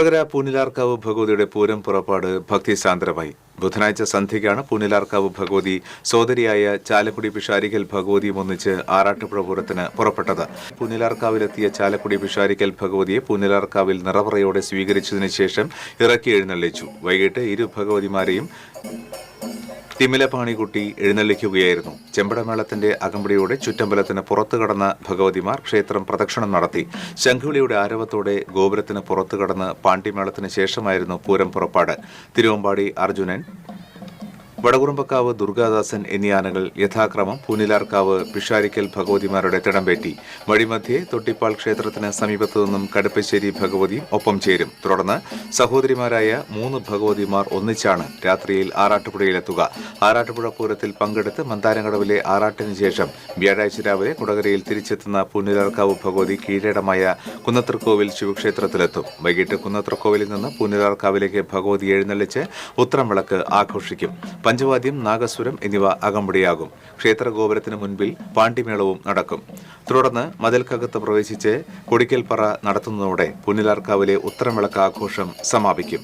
കൊടകര പൂനിലാർക്കാവ് ഭഗവതിയുടെ പൂരം പുറപ്പാട് ഭക്തിസാന്ദ്രമായി. ബുധനാഴ്ച സന്ധ്യയ്ക്കാണ് പൂനിലാർക്കാവ് ഭഗവതി സോദരിയായ ചാലക്കുടി പിഷാരിക്കൽ ഭഗവതിയും ഒന്നിച്ച് ആറാട്ടുപുഴ പൂരത്തിന് പുറപ്പെട്ടത്. പൂനിലാർക്കാവിലെത്തിയ ചാലക്കുടി പിഷാരിക്കൽ ഭഗവതിയെ പൂനിലാർക്കാവിൽ നിറവറയോടെ സ്വീകരിച്ചതിനു ശേഷം ഇറക്കി എഴുന്നള്ളിച്ചു. വൈകിട്ട് ഇരു ഭഗവതിമാരെയും തിമിലപാണികുട്ടി എഴുന്നള്ളിക്കുകയായിരുന്നു. ചെമ്പടമേളത്തിന്റെ അകമ്പടിയോടെ ചുറ്റമ്പലത്തിന് പുറത്തു കടന്ന ഭഗവതിമാർ ക്ഷേത്രം പ്രദക്ഷിണം നടത്തി. ശംഖുവിളിയുടെ ആരവത്തോടെ ഗോപുരത്തിന് പുറത്തു കടന്ന് പാണ്ഡിമേളത്തിന് ശേഷമായിരുന്നു പൂരം പുറപ്പാട്. തിരുവമ്പാടി അർജുനൻ വടകുറുമ്പക്കാവ് ദുർഗാദാസൻ എന്നീ ആനകൾ യഥാക്രമം പൂനിലാർക്കാവ് പിഷാരിക്കൽ ഭഗവതിമാരുടെ തിടംപേറ്റി വഴിമധ്യേ തൊട്ടിപ്പാൾ ക്ഷേത്രത്തിന് സമീപത്തു നിന്നും കടുപ്പശ്ശേരി ഭഗവതിയും ഒപ്പം ചേരും. തുടർന്ന് സഹോദരിമാരായ മൂന്ന് ഭഗവതിമാർ ഒന്നിച്ചാണ് രാത്രിയിൽ ആറാട്ടുപുഴയിലെത്തുക. ആറാട്ടുപുഴ പൂരത്തിൽ പങ്കെടുത്ത് മന്ദാരങ്കടവിലെ ആറാട്ടിന് ശേഷം വ്യാഴാഴ്ച രാവിലെ കുടകരയിൽ തിരിച്ചെത്തുന്ന പൂനിലാർക്കാവ് ഭഗവതി കീഴടമായ കുന്നത്രക്കോവിൽ ശിവക്ഷേത്രത്തിലെത്തും. വൈകിട്ട് കുന്നത്രക്കോവിലിൽ നിന്ന് പൂനിലാർക്കാവിലേക്ക് ഭഗവതി എഴുന്നള്ളിച്ച് ഉത്രം വിളക്ക് ആഘോഷിക്കും. പഞ്ചവാദ്യം നാഗസ്വരം എന്നിവ അകമ്പടിയാകും. ക്ഷേത്ര ഗോപുരത്തിന് മുൻപിൽ പാണ്ഡിമേളവും നടക്കും. തുടർന്ന് മതിൽക്കകത്ത് പ്രവേശിച്ച് കൊടിക്കൽപ്പറ നടത്തുന്നതോടെ പുന്നിലാർക്കാവിലെ ഉത്തരം വിളക്ക് ആഘോഷം സമാപിക്കും.